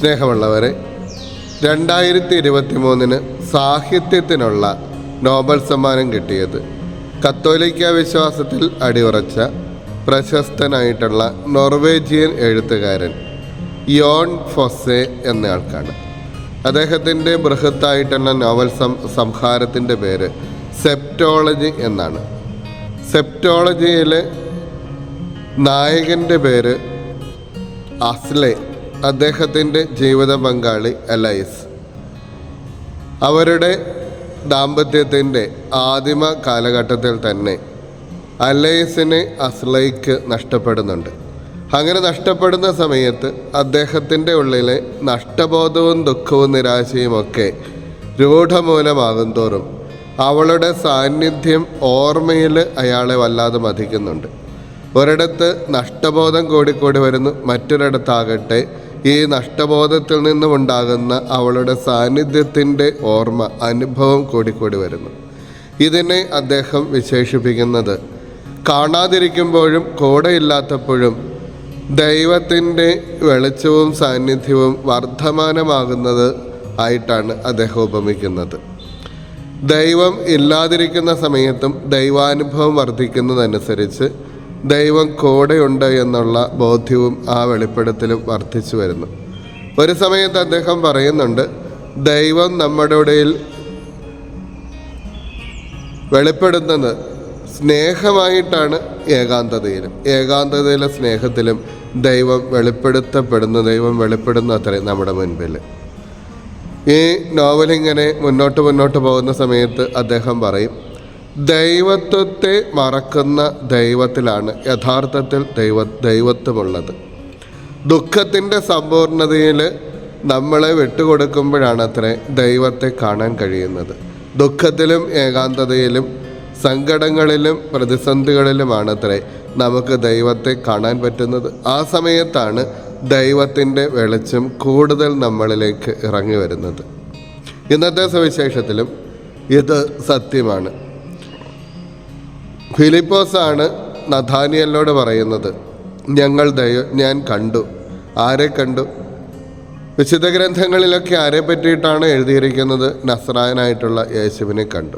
സ്നേഹമുള്ളവരെ രണ്ടായിരത്തി ഇരുപത്തി മൂന്നിന് സാഹിത്യത്തിനുള്ള നോബൽ സമ്മാനം കിട്ടിയത് കത്തോലിക്ക വിശ്വാസത്തിൽ അടിയുറച്ച പ്രശസ്തനായിട്ടുള്ള നോർവേജിയൻ എഴുത്തുകാരൻ യോൺ ഫൊസെ എന്നയാൾക്കാണ്. അദ്ദേഹത്തിന്റെ ബൃഹത്തായിട്ടുള്ള നോവൽ സം സംഹാരത്തിന്റെ പേര് സെപ്റ്റോളജി എന്നാണ്. സെപ്റ്റോളജിയിലെ നായകന്റെ പേര് അസ്ലെ അദ്ദേഹത്തിന്റെ ജീവിത പങ്കാളി അലൈസ്. അവരുടെ ദാമ്പത്യത്തിന്റെ ആദിമ കാലഘട്ടത്തിൽ തന്നെ അലൈസിനെ അസ്ലൈക്ക് നഷ്ടപ്പെടുന്നുണ്ട്. അങ്ങനെ നഷ്ടപ്പെടുന്ന സമയത്ത് അദ്ദേഹത്തിന്റെ ഉള്ളിലെ നഷ്ടബോധവും ദുഃഖവും നിരാശയും ഒക്കെ രൂഢമൂലമാകും തോറും അവളുടെ സാന്നിധ്യം ഓർമ്മയിൽ അയാളെ വല്ലാതെ മതിക്കുന്നുണ്ട് ഒരിടത്ത് നഷ്ടബോധം കൂടിക്കൂടി വരുന്നു മറ്റൊരിടത്താകട്ടെ ഈ നഷ്ടബോധത്തിൽ നിന്നും ഉണ്ടാകുന്ന അവളുടെ സാന്നിധ്യത്തിന്റെ ഓർമ്മ അനുഭവം കൂടിക്കൂടി വരുന്നു. ഇതിനെ അദ്ദേഹം വിശേഷിപ്പിക്കുന്നത് കാണാതിരിക്കുമ്പോഴും കൂടെയില്ലാത്തപ്പോഴും ദൈവത്തിന്റെ വെളിച്ചവും സാന്നിധ്യവും വർദ്ധമാനമാകുന്നത് ആയിട്ടാണ് അദ്ദേഹം ഉപമിക്കുന്നത്. ദൈവം ഇല്ലാതിരിക്കുന്ന സമയത്തും ദൈവാനുഭവം വർദ്ധിക്കുന്നതനുസരിച്ച് ദൈവം കൂടെയുണ്ട് എന്നുള്ള ബോധ്യവും ആ വെളിപ്പെടുത്തലും വർദ്ധിച്ചു വരുന്നു. ഒരു സമയത്ത് അദ്ദേഹം പറയുന്നുണ്ട് ദൈവം നമ്മുടെ ഇടയിൽ വെളിപ്പെടുന്നത് സ്നേഹമായിട്ടാണ് ഏകാന്തതയിലും. ഏകാന്തതയിലെ സ്നേഹത്തിലും ദൈവം വെളിപ്പെടുത്തപ്പെടുന്ന ദൈവം വെളിപ്പെടുന്ന അത്രയും നമ്മുടെ മുൻപിൽ. ഈ നോവലിങ്ങനെ മുന്നോട്ട് മുന്നോട്ട് പോകുന്ന സമയത്ത് അദ്ദേഹം പറയും ദൈവത്വത്തെ മറക്കുന്ന ദൈവത്തിലാണ് യഥാർത്ഥത്തിൽ ദൈവ ദൈവത്വമുള്ളത്. ദുഃഖത്തിന്റെ സമ്പൂർണതയിൽ നമ്മളെ വിട്ടുകൊടുക്കുമ്പോഴാണ് അത്രേ ദൈവത്തെ കാണാൻ കഴിയുന്നത്. ദുഃഖത്തിലും ഏകാന്തതയിലും സങ്കടങ്ങളിലും പ്രതിസന്ധികളിലുമാണ് അത്രേ നമുക്ക് ദൈവത്തെ കാണാൻ പറ്റുന്നത്. ആ സമയത്താണ് ദൈവത്തിന്റെ വെളിച്ചം കൂടുതൽ നമ്മളിലേക്ക് ഇറങ്ങി വരുന്നത്. ഇന്നത്തെ സുവിശേഷത്തിലും ഇത് സത്യമാണ്. ഫിലിപ്പോസാണ് നഥാനിയലിനോട് പറയുന്നത് ഞങ്ങൾ ദൈവ ഞാൻ കണ്ടു. ആരെ കണ്ടു? വിശുദ്ധ ഗ്രന്ഥങ്ങളിലൊക്കെ ആരെ പറ്റിയിട്ടാണ് എഴുതിയിരിക്കുന്നത്? നസ്രായനായിട്ടുള്ള യേശുവിനെ കണ്ടു.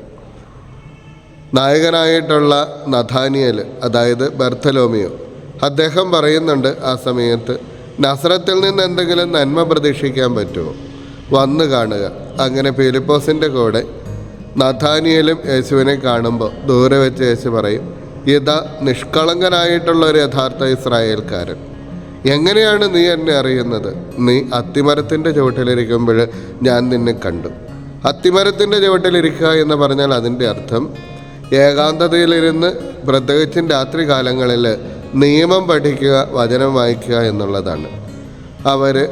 നായകനായിട്ടുള്ള നഥാനിയൽ അതായത് ബർത്തലോമിയോ. അദ്ദേഹം പറയുന്നുണ്ട് ആ സമയത്ത് നസ്രത്തിൽ നിന്ന് എന്തെങ്കിലും നന്മ പ്രതീക്ഷിക്കാൻ പറ്റുമോ? വന്നു കാണുക. അങ്ങനെ ഫിലിപ്പോസിന്റെ കൂടെ നഥാനിയലും യേശുവിനെ കാണുമ്പോൾ ദൂരെ വെച്ച് യേശു പറയും ഇതാ നിഷ്കളങ്കനായിട്ടുള്ള ഒരു യഥാർത്ഥ ഇസ്രായേൽക്കാരൻ. എങ്ങനെയാണ് നീ എന്നെ അറിയുന്നത്? നീ അത്തിമരത്തിന്റെ ചുവട്ടിലിരിക്കുമ്പോൾ ഞാൻ നിന്നെ കണ്ടു. അത്തിമരത്തിന്റെ ചുവട്ടിലിരിക്കുക എന്ന് പറഞ്ഞാൽ അതിന്റെ അർത്ഥം ഏകാന്തതയിലിരുന്ന് പ്രത്യേകിച്ചും രാത്രി കാലങ്ങളിൽ നിയമം പഠിക്കുക വചനം വായിക്കുക എന്നുള്ളതാണ്. അവർ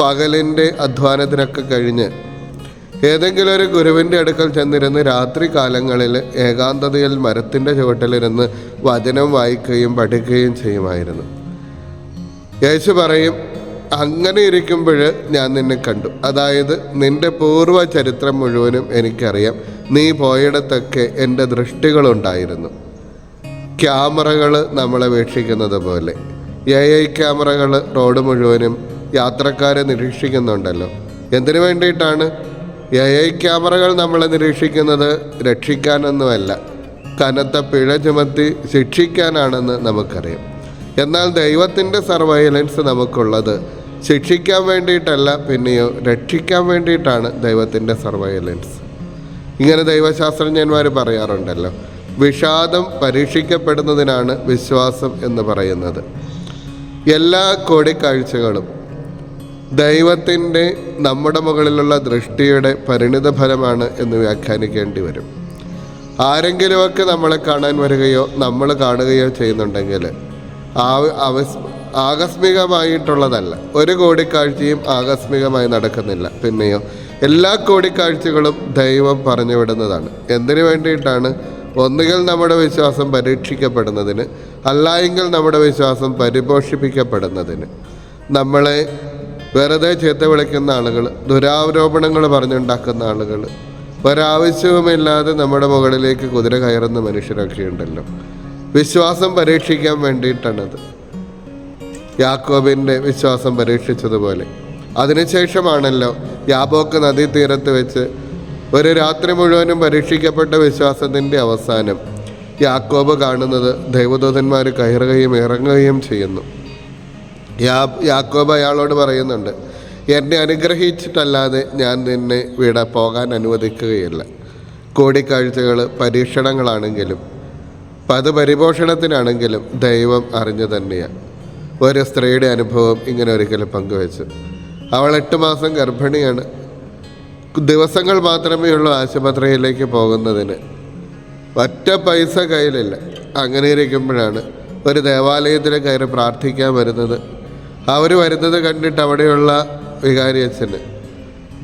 പകലിന്റെ അധ്വാനത്തിനൊക്കെ കഴിഞ്ഞ് ഏതെങ്കിലും ഒരു ഗുരുവിന്റെ അടുക്കൽ ചെന്നിരുന്ന് രാത്രി കാലങ്ങളിൽ ഏകാന്തതയിൽ മരത്തിന്റെ ചുവട്ടിലിരുന്ന് വചനം വായിക്കുകയും പഠിക്കുകയും ചെയ്യുമായിരുന്നു. യേശു പറയും അങ്ങനെ ഇരിക്കുമ്പോൾ ഞാൻ നിന്നെ കണ്ടു. അതായത് നിന്റെ പൂർവ ചരിത്രം മുഴുവനും എനിക്കറിയാം. നീ പോയിടത്തൊക്കെ എന്റെ ദൃഷ്ടികളുണ്ടായിരുന്നു. ക്യാമറകൾ നമ്മളെ വീക്ഷിക്കുന്നത് പോലെ. എ ഐ ക്യാമറകൾ റോഡ് മുഴുവനും യാത്രക്കാരെ നിരീക്ഷിക്കുന്നുണ്ടല്ലോ. എന്തിനു വേണ്ടിയിട്ടാണ് എ ഐ ക്യാമറകൾ നമ്മളെ നിരീക്ഷിക്കുന്നത് രക്ഷിക്കാനൊന്നുമല്ല. കനത്ത പിഴ ചുമത്തി ശിക്ഷിക്കാനാണെന്ന് നമുക്കറിയാം. എന്നാൽ ദൈവത്തിന്റെ സർവൈലൻസ് നമുക്കുള്ളത് ശിക്ഷിക്കാൻ വേണ്ടിയിട്ടല്ല പിന്നെയോ രക്ഷിക്കാൻ വേണ്ടിയിട്ടാണ് ദൈവത്തിന്റെ സർവൈലൻസ്. ഇങ്ങനെ ദൈവശാസ്ത്രജ്ഞന്മാർ പറയാറുണ്ടല്ലോ വിഷാദം പരീക്ഷിക്കപ്പെടുന്നതിനാണ് വിശ്വാസം എന്ന് പറയുന്നത്. എല്ലാ കൂടിക്കാഴ്ചകളും ദൈവത്തിന്റെ നമ്മുടെ മുകളിലുള്ള ദൃഷ്ടിയുടെ പരിണിത ഫലമാണ് എന്ന് വ്യാഖ്യാനിക്കേണ്ടി വരും. ആരെങ്കിലുമൊക്കെ നമ്മളെ കാണാൻ വരികയോ നമ്മൾ കാണുകയോ ചെയ്യുന്നുണ്ടെങ്കിൽ ആകസ്മികമായിട്ടുള്ളതല്ല. ഒരു കോടിക്കാഴ്ചയും ആകസ്മികമായി നടക്കുന്നില്ല. പിന്നെയോ എല്ലാ കോടിക്കാഴ്ചകളും ദൈവം പറഞ്ഞു വിടുന്നതാണ്. എന്തിനു വേണ്ടിയിട്ടാണ്? ഒന്നുകിൽ നമ്മുടെ വിശ്വാസം പരീക്ഷിക്കപ്പെടുന്നതിന് അല്ലായെങ്കിൽ നമ്മുടെ വിശ്വാസം പരിപോഷിപ്പിക്കപ്പെടുന്നതിന്. നമ്മളെ വെറുതെ ചീത്ത വിളിക്കുന്ന ആളുകൾ ദുരാരോപണങ്ങൾ പറഞ്ഞുണ്ടാക്കുന്ന ആളുകൾ. ഒരാവശ്യവുമില്ലാതെ നമ്മുടെ മുകളിലേക്ക് കുതിര കയറുന്ന മനുഷ്യരൊക്കെ ഉണ്ടല്ലോ. വിശ്വാസം പരീക്ഷിക്കാൻ വേണ്ടിയിട്ടാണത്. യാക്കോബിന്റെ വിശ്വാസം പരീക്ഷിച്ചതുപോലെ. അതിനുശേഷമാണല്ലോ യാബോക്ക് നദീതീരത്ത് വെച്ച് ഒരു രാത്രി മുഴുവനും പരീക്ഷിക്കപ്പെട്ട വിശ്വാസത്തിന്റെ അവസാനം യാക്കോബ് കാണുന്നത് ദൈവദൂതന്മാർ കയറുകയും ഇറങ്ങുകയും ചെയ്യുന്നു. യാ യാക്കോബ് അയാളോട് പറയുന്നുണ്ട് എന്നെ അനുഗ്രഹിച്ചിട്ടല്ലാതെ ഞാൻ നിന്നെ ഇവിടെ പോകാൻ അനുവദിക്കുകയില്ല. കൂടിക്കാഴ്ചകൾ പരീക്ഷണങ്ങളാണെങ്കിലും പത് പരിപോഷണത്തിനാണെങ്കിലും ദൈവം അറിഞ്ഞു തന്നെയാണ് ഒരു സ്ത്രീയുടെ അനുഭവം ഇങ്ങനെ ഒരിക്കലും പങ്കുവച്ചു. അവൾ എട്ട് മാസം ഗർഭിണിയാണ്. ദിവസങ്ങൾ മാത്രമേ ഉള്ളൂ ആശുപത്രിയിലേക്ക് പോകുന്നതിന്. ഒറ്റ പൈസ കയ്യിലില്ല. അങ്ങനെ ഇരിക്കുമ്പോഴാണ് ഒരു ദേവാലയത്തിൽ കയറി പ്രാർത്ഥിക്കാൻ വരുന്നത്. അവർ വരുന്നത് കണ്ടിട്ട് അവിടെയുള്ള വികാരി അച്ഛന്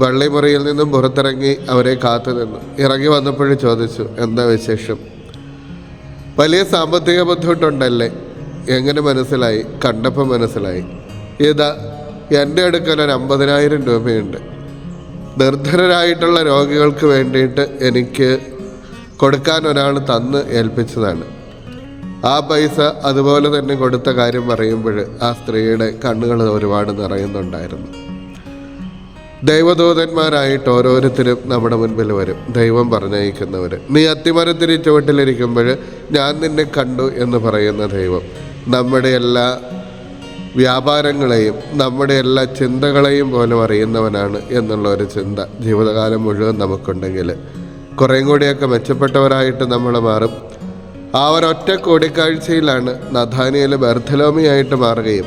പള്ളിമുറിയിൽ നിന്നും പുറത്തിറങ്ങി അവരെ കാത്തു നിന്നു. ഇറങ്ങി വന്നപ്പോഴും ചോദിച്ചു എന്താ വിശേഷം? വലിയ സാമ്പത്തിക ബുദ്ധിമുട്ടുണ്ടല്ലേ? എങ്ങനെ മനസ്സിലായി? കണ്ടപ്പോൾ മനസ്സിലായി. ഇതാ എന്റെ അടുക്കൽ ഒരു അമ്പതിനായിരം രൂപയുണ്ട്. നിർധനരായിട്ടുള്ള രോഗികൾക്ക് വേണ്ടിയിട്ട് എനിക്ക് കൊടുക്കാൻ ഒരാൾ തന്ന് ഏൽപ്പിച്ചതാണ്. ആ പൈസ അതുപോലെ തന്നെ കൊടുത്ത കാര്യം പറയുമ്പോൾ ആ സ്ത്രീയുടെ കണ്ണുകൾ ഒരുപാട് നിറയുന്നുണ്ടായിരുന്നു. ദൈവദൂതന്മാരായിട്ട് ഓരോരുത്തരും നമ്മുടെ മുൻപിൽ വരും. ദൈവം പറഞ്ഞയക്കുന്നവർ. നീ അത്തിമരത്തിന് ചുവട്ടിലിരിക്കുമ്പോൾ ഞാൻ നിന്നെ കണ്ടു എന്ന് പറയുന്ന ദൈവം. നമ്മുടെ എല്ലാ വ്യാപാരങ്ങളെയും നമ്മുടെ എല്ലാ ചിന്തകളെയും പോലും അറിയുന്നവനാണ് എന്നുള്ള ഒരു ചിന്ത ജീവിതകാലം മുഴുവൻ നമുക്കുണ്ടെങ്കിൽ കുറേയും കൂടിയൊക്കെ മെച്ചപ്പെട്ടവരായിട്ട് നമ്മൾ മാറും. ആ ഒരൊറ്റ കൂടിക്കാഴ്ചയിലാണ് നഥാനിയൽ ബർത്തലോമിയായിട്ട് മാറുകയും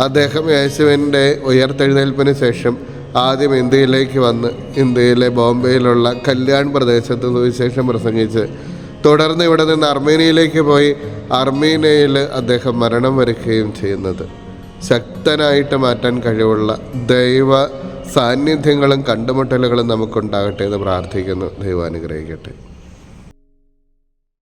അദ്ദേഹം യേശുവിന്റെ ഉയർത്തെഴുന്നേൽപ്പിന് ശേഷം ആദ്യം ഇന്ത്യയിലേക്ക് വന്ന് ഇന്ത്യയിലെ ബോംബെയിലുള്ള കല്യാൺ പ്രദേശത്ത് സുവിശേഷം പ്രസംഗിച്ച് തുടർന്ന് ഇവിടെ നിന്ന് അർമേനിയയിലേക്ക് പോയി അർമേനിയയിൽ അദ്ദേഹം മരണം വരിക്കുകയും ചെയ്യുന്നത്. ശക്തനായിട്ട് മാറ്റാൻ കഴിവുള്ള ദൈവ സാന്നിധ്യങ്ങളും കണ്ടുമുട്ടലുകളും നമുക്കുണ്ടാകട്ടെ എന്ന് പ്രാർത്ഥിക്കുന്നു. ദൈവം അനുഗ്രഹിക്കട്ടെ.